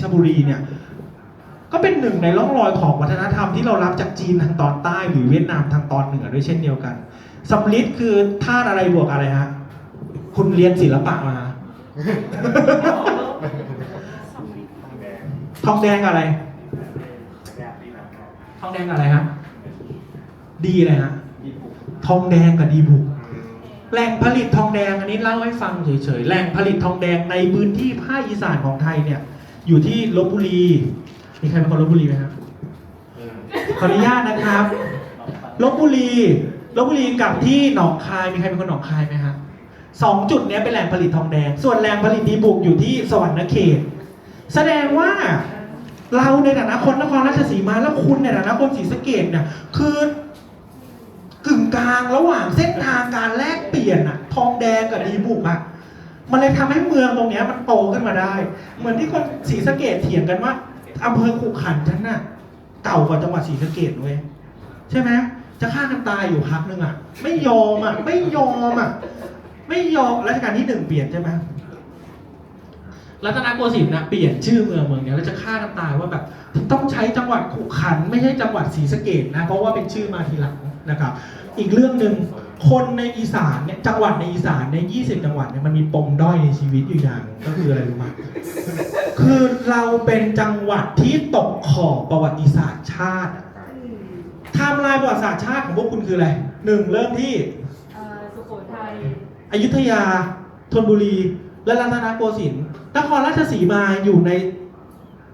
ชรบุรีเนี่ยก็เป็นหนึ่งในร่องรอยของวัฒนธรรมที่เรารับจากจีนทางตอนใต้หรือเวียดนามทางตอนเหนือด้วยเช่นเดียวกันสำลิดคือธาตุอะไรบวกอะไรฮะคุณเรียนศิลปะมาทองแดงกับอะไร ทองแดงกับอะไรฮะดีอะไรฮะทองแดงกับดีบุกแหล่งผลิตทองแดงอันนี้เล่าให้ฟังเฉยๆแหล่งผลิตทองแดงในพื้นที่ภาคอีสานของไทยเนี่ย อยู่ที่ลบบุรี มีใครเป็นคนลบบุรีไหมครับ ขออนุญาตนะครับ ลบบุรี ลบบุรีกับที่หนองคาย มีใครเป็นคนหนองคายไหมฮะสองจุดเนี้ยเป็นแหล่งผลิตทองแดง ส่วนแหล่งผลิตดีบุกอยู่ที่สวรรณเขต แสดงว่าเราในฐานะคนนครราชสีมาแล้วคุณในฐานะคนศรีสะเกดเนี่ยคือกึ่งกลางระหว่างเส้นทางการแลกเปลี่ยนอะทองแดงกับดีบุกอะ มันเลยทำให้เมืองตรงนี้มันโตขึ้นมาได้ เหมือนที่คนศรีสะเกดเถียงกันว่าอำเภอขุขันฉันน่ะเก่ากว่าจังหวัดศรีสะเกดเว้ยใช่ไหมจะฆ่ากันตายอยู่พักนึงอะ ไม่ยอมอะ ไม่ยอมอะ ไม่ยอมรัชกาลที่หนึ่งเปลี่ยนใช่ไหมรัตนโกสินทร์นะเปลี่ยนชื่อเมืองเมืองเนี้ยแล้วจะฆ่ากันตายว่าแบบต้องใช้จังหวัดขุขัน ไม่ใช่จังหวัดศรีสะเกดนะ เพราะว่าเป็นชื่อมาทีหลังนะครับ อีกเรื่องหนึ่ง คนในอีสานเนี่ยจังหวัดในอีสานใน 20 จังหวัดเนี่ยมันมีปมด้อยในชีวิตอยู่อย่างหนึ่งก็คืออะไรรู้ไหมคือเราเป็นจังหวัดที่ตกขอบประวัติศาสตร์ชาติไทม์ไลน์ประวัติศาสตร์ชาติของพวกคุณคืออะไรหนึ่งเริ่มที่เอ่อสุโขทัยอยุธยาธนบุรี และรัตนโกสินทร์นครราชสีมาอยู่ใน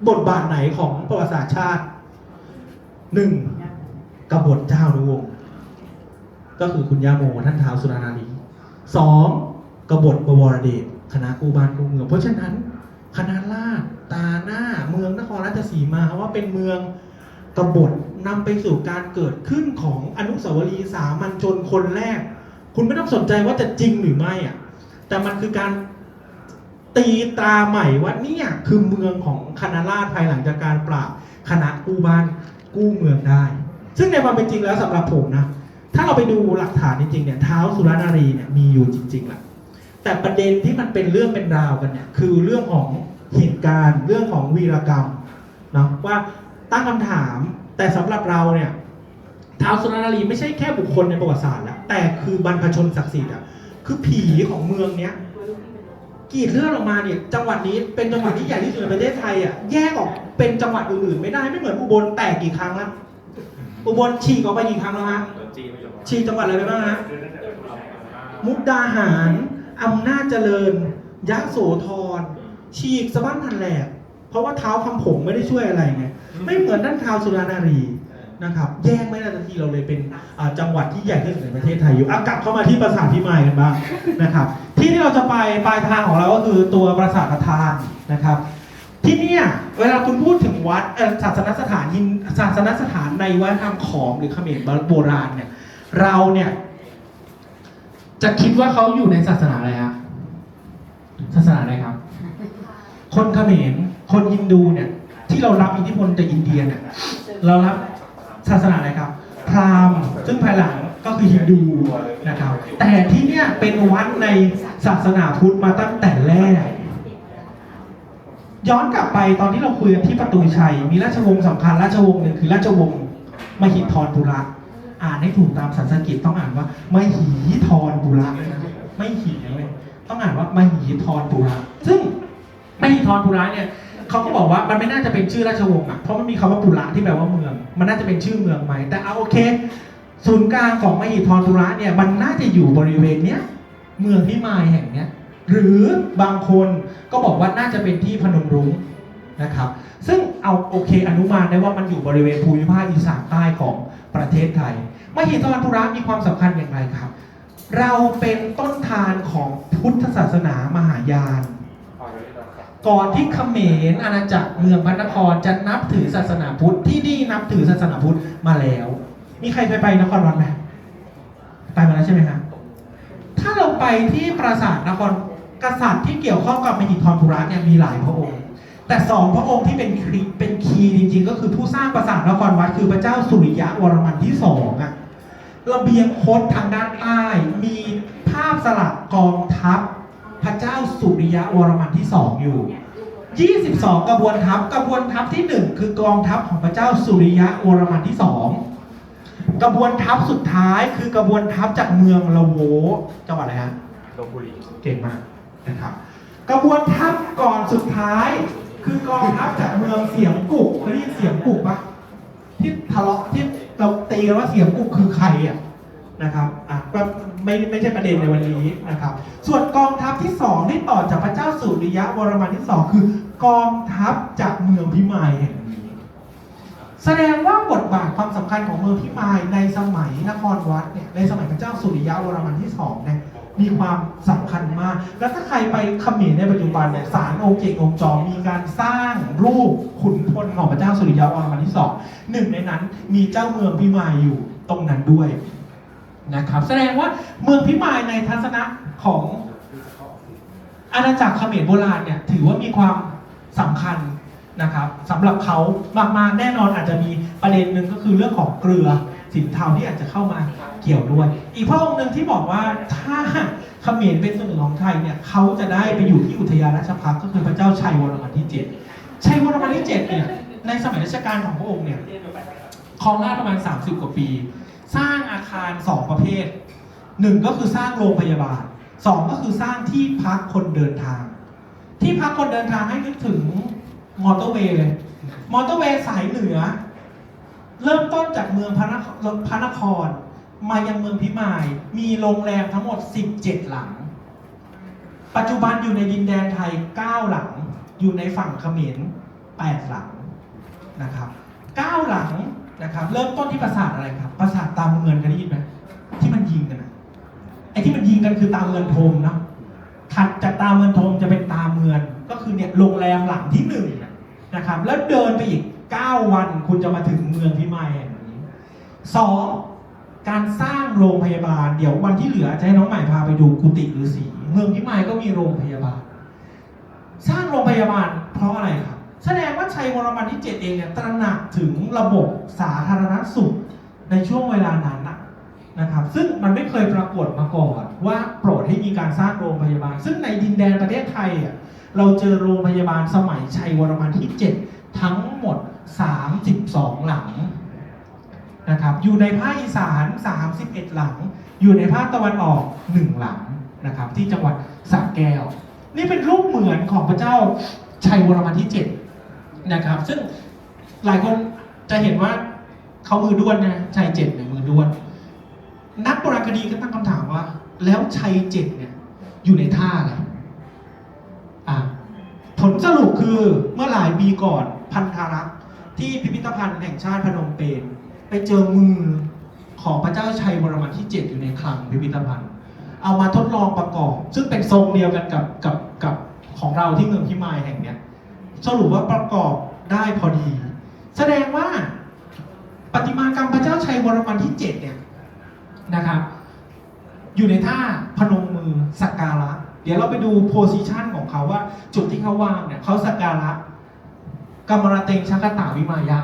บทบาทไหนของประวัติศาสตร์ชาติหนึ่งกบฏเจ้านุวงศ์ ก็คือคุณย่าโมท่านท้าวสุรานารีสองกบฏบวรเดชคณะกูบานกูเมือง เพราะฉะนั้นคณะราษตาหน้าเมืองนครราชสีมาว่าเป็นเมืองกบฏนำไปสู่การเกิดขึ้นของอนุสาวรีย์สามัญชนคนแรก คุณไม่ต้องสนใจว่าจะจริงหรือไม่อะแต่มันคือการตีตราใหม่ว่าเนี่ยคือเมืองของคณะราษฎรภายหลังจากการปราบคณะกู้บ้านกู้เมืองได้ ซึ่งในความเป็นจริงแล้วสำหรับผมนะ ถ้าเราไปดูหลักฐานจริงๆเนี่ยเท้าสุรนารีเนี่ยมีอยู่จริงๆแหละแต่ประเด็นที่มันเป็นเรื่องเป็นราวกันเนี่ยคือเรื่องของเหตุการณ์ เรื่องของวีรกรรมเนาะว่าตั้งคำถามแต่สำหรับเราเนี่ยท้าวสุรนารีไม่ใช่แค่บุคคลในประวัติศาสตร์แล้วแต่คือบรรพชนศักดิ์สิทธิ์อะคือผีของเมืองเนี้ยกีดเลือดออกมาเนี่ยจังหวัดนี้เป็นจังหวัดที่ใหญ่ที่สุดในประเทศไทยอะแยกออกเป็นจังหวัดอื่นๆไม่ได้ไม่เหมือนอุบลแตกกี่ครั้งล้วอุบลฉีกออกไปกี่ครั้งแล้วฮะ ฉีกจังหวัดอะไรไปบ้างฮะ มุกดาหาร อำนาจเจริญ ยะโสธร ฉีกสะบั้นทันแหลก เพราะว่าเท้าคำผงไม่ได้ช่วยอะไรไง ไม่เหมือนด้านท้าวสุรานารีนะครับ แยกไม่ได้ทันทีเราเลยเป็นอ่าจังหวัดที่ใหญ่ที่สุดในประเทศไทยอยู่อะกลับเข้ามาที่ปราสาทพิมายกันบ้างนะครับ ที่ที่เราจะไปปลายทางของเราก็คือตัวปราสาทพระธาตุนะครับ ที่เนี่ยเวลาคุณพูดถึงวัดศาสนสถานยินศาสนสถานในวัฒนธรรมขอมหรือเขมรโบราณเนี่ย เราเนี่ย จะคิดว่าเขาอยู่ในศาสนาอะไรฮะศาสนาอะไรครับ คนเขมรคนฮินดูเนี่ย ที่เรารับอิทธิพลจากอินเดียเนี่ยเรารับศาสนาอะไรครับ พราหมณ์ซึ่งภายหลังก็คือฮินดูนะครับ แต่ที่เนี่ยเป็นวัดในศาสนาพุทธมาตั้งแต่แรก ย้อนกลับไปตอนที่เราคุยกันที่ประตูชัย มีราชวงศ์สำคัญราชวงศ์หนึ่งคือราชวงศ์มหิธรปุระอ่านให้ถูกตามสันสกฤตต้องอ่านว่ามหิธรปุระไม่หีนะเว้ยต้องอ่านว่ามหิธรปุระซึ่งมหิธรปุระเนี่ยเขาก็บอกว่ามันไม่น่าจะเป็นชื่อราชวงศ์อะเพราะมันมีคำว่าปุระที่แปลว่าเมือง มันน่าจะเป็นชื่อเมืองไหมแต่เอาโอเค ศูนย์กลางของมหิธรปุระเนี่ยมันน่าจะอยู่บริเวณเนี้ยเมืองพิมายแห่งเนี้ย หรือบางคนก็บอกว่าน่าจะเป็นที่พนมรุ้งนะครับ ซึ่งเอาโอเคอนุมานได้ว่ามันอยู่บริเวณภูมิภาคอีสานใต้ของประเทศไทยมหิธรปุระมีความสำคัญอย่างไรครับ เราเป็นต้นทานของพุทธศาสนามหายาน ก่อนที่เขมรอาณาจักรเมืองพระนครจะนับถือศาสนาพุทธที่นี่นับถือศาสนาพุทธมาแล้ว มีใครเคยไปนครวัดไหมไปมาแล้วใช่ไหมครับถ้าเราไปที่ปราสาทนคร กษัตริย์ที่เกี่ยวข้องกับมหิธรปุระเนี่ยมีหลายพระองค์ แต่สองพระองค์ที่เป็นครีเป็นคีย์จริงๆ ก็คือผู้สร้างปราสาทนครวัดคือพระเจ้าสุริยะวรมันที่สองอะระเบียงคดทางด้านใต้มีภาพสลักกองทัพพระเจ้าสุริยะวรมันที่สองอยู่ 22 กระบวนทัพกระบวนทัพที่ 1 คือกองทัพของพระเจ้าสุริยะวรมันที่2กระบวนทัพสุดท้ายคือกระบวนทัพจากเมืองละโวจังหวัดอะไรฮะลบบุรีเก่งมาก นะครับกระบวนทัพก่อนสุดท้าย คือกองทัพจากเมืองเสียงกุกเคยได้ยินเสียงกุกปะที่ทะเลาะที่เราตีกันว่าเสียงกุกคือใครอะนะครับอะก็ไม่ไม่ใช่ประเด็นในวันนี้นะครับ ส่วนกองทัพที่สองที่ต่อจากพระเจ้าสุริยะวรมันที่สองคือกองทัพจากเมืองพิมายแห่งนี้แสดงว่าบทบาทความสำคัญของเมืองพิมายในสมัยนครวัดเนี่ยในสมัยพระเจ้าสุริยะวรมันที่สองเนี่ย มีความสำคัญมาก แล้วถ้าใครไปเขมรในปัจจุบันเนี่ยศาลองค์เจกองค์จอมมีการสร้างรูปขุนพลของพระเจ้าสุริยะวรมันที่สองหนึ่งในนั้นมีเจ้าเมืองพิมายอยู่ตรงนั้นด้วยนะครับแสดงว่าเมืองพิมายในทัศนะของอาณาจักรเขมรโบราณเนี่ยถือว่ามีความสำคัญนะครับสำหรับเขามากๆแน่นอนอาจจะมีประเด็นหนึ่งก็คือเรื่องของเกลือ สินเทาที่อาจจะเข้ามาเกี่ยวด้วย อีกพระองค์หนึ่งที่บอกว่าถ้าเขมรเป็นส่วนหนึ่งของไทยเนี่ยเขาจะได้ไปอยู่ที่อุทยานราชพักก็คือพระเจ้าชัยวรมันที่เจ็ดชัยวรมันที่เจ็ดเนี่ยในสมัยรัชกาลของพระองค์เนี่ยครองราชประมาณ 30 กว่าปี สร้างอาคารสองประเภทหนึ่งก็คือสร้างโรงพยาบาลสองก็คือสร้างที่พักคนเดินทาง ที่พักคนเดินทางให้นึกถึงมอเตอร์เวย์เลยมอเตอร์เวย์สายเหนือ เริ่มต้นจากเมืองพระนครพระนคร มายังเมืองพิมาย มีโรงแรมทั้งหมด 17 หลัง ปัจจุบันอยู่ในดินแดนไทย 9 หลัง อยู่ในฝั่งเขมร8หลังนะครับ9หลังนะครับ เริ่มต้นที่ปราสาทอะไรครับปราสาทตามเมืองเคยได้ยินไหมที่มันยิงกันนะไอ้ที่มันยิงกันคือตามเมืองโทมเนาะถัดจากตามเมืองทมจะเป็นตามเมืองก็คือเนี่ยโรงแรมหลังที่หนึ่งนะครับ แล้วเดินไปอีก 9 วันคุณจะมาถึงเมืองพิมายแห่งนี้สองการสร้างโรงพยาบาล เดี๋ยววันที่เหลือจะให้น้องใหม่พาไปดูกุฏิฤาษีเมืองพิมายก็มีโรงพยาบาล สร้างโรงพยาบาลเพราะอะไรครับ แสดงว่าชัยวรมันที่ 7 เองเนี่ยตระหนักถึงระบบสาธารณสุขในช่วงเวลานั้นนะนะครับ ซึ่งมันไม่เคยปรากฏมาก่อน ว่าโปรดให้มีการสร้างโรงพยาบาล ซึ่งในดินแดนประเทศไทยอะเราเจอโรงพยาบาลสมัยชัยวรมันที่ 7 ทั้งหมด 32 หลังนะครับอยู่ในภาคอีสาน 31 หลัง อยู่ในภาคตะวันออก 1 หลังนะครับที่จังหวัดสระแก้ว นี่เป็นรูปเหมือนของพระเจ้าชัยวรมันที่7นะครับซึ่งหลายคนจะเห็นว่าเขามือด้วนนะชัยเจ็ดเนี่ยมือด้วน นักโบราณคดีก็ตั้งคำถามว่า แล้วชัยเจ็ดเนี่ยอยู่ในท่าอะไรอะผลสรุปคือเมื่อหลายปีก่อนพันธารักษ์ ที่พิพิธภัณฑ์แห่งชาติพนมเปญไปเจอมือของพระเจ้าชัยวรมันที่ 7 อยู่ในคลังพิพิธภัณฑ์ เอามาทดลองประกอบ ซึ่งเป็นทรงเดียวกันกับกับกับของเราที่เมืองพิมายแห่งเนี้ยสรุปว่าประกอบได้พอดี แสดงว่าปฏิมากรรมพระเจ้าชัยวรมันที่ 7 เนี่ยนะครับอยู่ในท่าพนมมือสักการะ เดี๋ยวเราไปดูโพซิชันของเขาว่าจุดที่เขาวางเนี่ยเขาสักการะ กรรมรเตงชักตาวิมายะ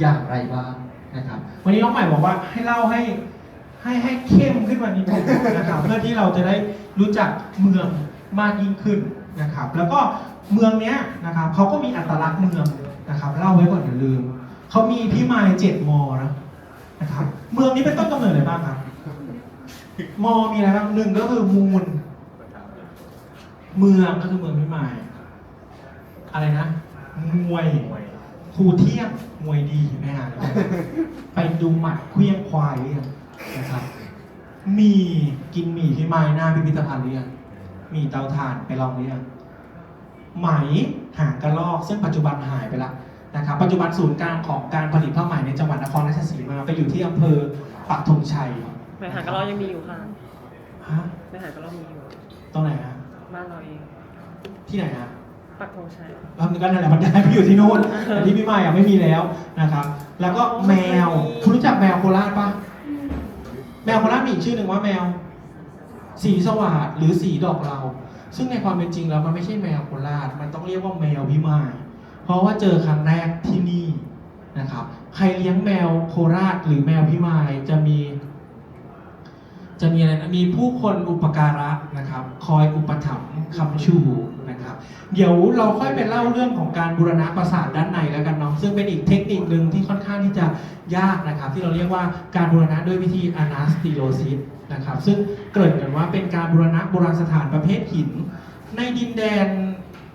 อย่างไรบ้างนะครับ วันนี้น้องใหม่บอกว่าให้เล่าให้ให้ให้เข้มขึ้นมานิดนึงนะครับ เพื่อที่เราจะได้รู้จักเมืองมากยิ่งขึ้นนะครับ แล้วก็เมืองเนี้ยนะครับเขาก็มีอัตลักษณ์เมืองนะครับเล่าไว้ก่อนอย่าลืมเขามีพิมายเจ็ดมอนะนะครับเมืองนี้เป็นต้นกำเนิดอะไรบ้างครับมอมีอะไรบ้างหนึ่งก็คือมูล เมืองก็คือเมืองพิมายอะไรนะ มวยครูเที่ยงมวยดีไหมฮะไปดูหมัดเคลี้ยงควายหรือยังนะครับ มีกินหมี่พิมายหน้าพิพิธภัณฑ์หรือยังมีเตาถ่านไปลองหรือยังไหมหางกระลอก ซึ่งปัจจุบันหายไปแล้วนะครับปัจจุบันศูนย์กลางของการผลิตผ้าไหมในจังหวัดนครราชสีมาไปอยู่ที่อำเภอปักธงชัยแม่หางกระรอกยังมีอยู่ค่ะฮะแม่หางกระรอกมีอยู่ตรงไหนฮะบ้านเราเองที่ไหนฮะ ปักธงชัยแล้วมันก็นั่นแหละมันย้ายไปอยู่ที่นู่นแต่ที่พี่ใหม่อะไม่มีแล้วนะครับ แล้วก็แมวคุณรู้จักแมวโคราชปะแมวโคราชมีอีกชื่อหนึ่งว่าแมว สีสวัสดหรือสีดอกเรา ซึ่งในความเป็นจริงแล้วมันไม่ใช่แมวโคราชมันต้องเรียกว่าแมวพิมายเพราะว่าเจอครั้งแรกที่นี่นะครับ ใครเลี้ยงแมวโคราชหรือแมวพิมายจะมี จะมีอะไรนะมีผู้คนอุปการะนะครับ คอยอุปถัมภ์คำชู นะครับ เดี๋ยวเราค่อยไปเล่าเรื่องของการบูรณะประสาทด้านในแล้วกันเนาะซึ่งเป็นอีกเทคนิคหนึ่งที่ค่อนข้างที่จะยากนะครับ ที่เราเรียกว่าการบูรณะด้วยวิธี anastilosis นะครับซึ่งเกริ่นกันว่าเป็นการบูรณะโบราณสถานประเภทหิน ในดินแดน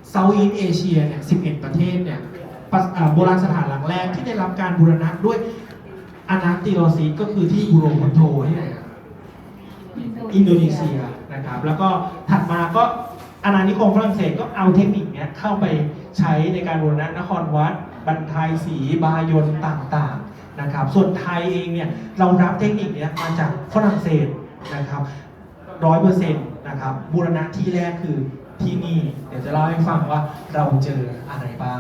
เซาท์อีสเอเชียเนี่ย11 ประเทศเนี่ยโบราณสถานหลังแรกที่ได้รับการบูรณะด้วย anastilosis ก็คือที่บูโรมอนโทที่ไหนครับอินโดนีเซียนะครับ แล้วก็ถัดมาก็ อาณานิคมฝรั่งเศสก็เอาเทคนิคนี้เข้าไปใช้ในการบูรณะนครวัดบรรทายสีบายนต่างๆนะครับ ส่วนไทยเองเนี่ยเรารับเทคนิคนี้มาจากฝรั่งเศสนะครับร้อยเปอร์เซ็นต์นะครับบูรณะที่แรกคือที่นี่ เดี๋ยวจะเล่าให้ฟังว่าเราเจออะไรบ้าง